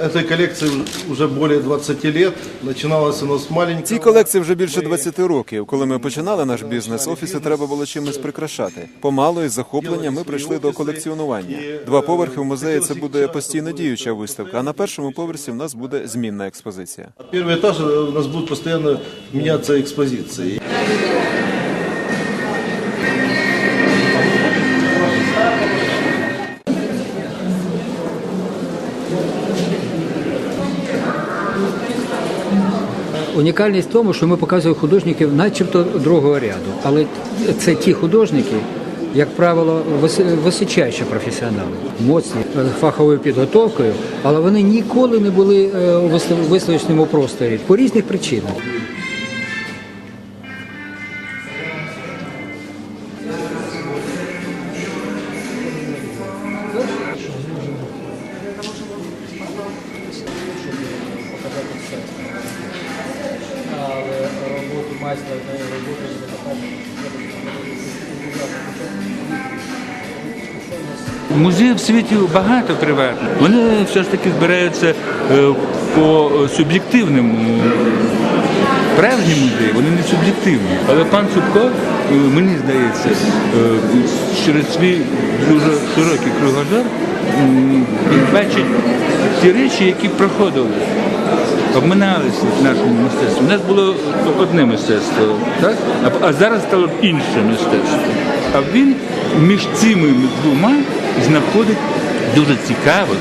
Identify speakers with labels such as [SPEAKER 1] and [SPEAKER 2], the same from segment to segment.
[SPEAKER 1] Этой коллекции уже более 20 лет. Начиналось у нас с маленького.
[SPEAKER 2] Цій колекції вже більше 20 років. Коли ми починали наш бізнес, офіси треба було чимось прикрашати. Помало із захоплення ми прийшли до колекціонування. Два поверхи в музеї це буде постійно діюча виставка. А на першому поверсі в нас буде змінна експозиція.
[SPEAKER 1] Первый этаж э, у нас будет постоянно меняться экспозиции.
[SPEAKER 3] Унікальність в тому, що ми показуємо художників, начебто другого ряду, але це ті художники, як правило, вис- височайші професіонали, моцні е, фаховою підготовкою, але вони ніколи не були е, у вистав- виставочному просторі по різних причинах. Але майстра роботи
[SPEAKER 4] Музеїв в світі багато приватних. Вони все ж таки збираються е, по суб'єктивним. е, Справжні музеї, вони не суб'єктивні. Але пан Цупко, е, мені здається, через свій дуже широкий кругозор він бачить ті речі, які проходили. Обминалися нашому мистецтві. У нас було одне мистецтво, так? а, зараз стало інше мистецтво. А він між цими двома знаходить дуже цікавих,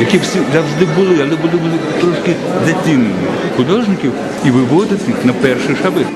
[SPEAKER 4] які всі завжди були, але були, були трошки затінені художників і виводить їх на перший шабит.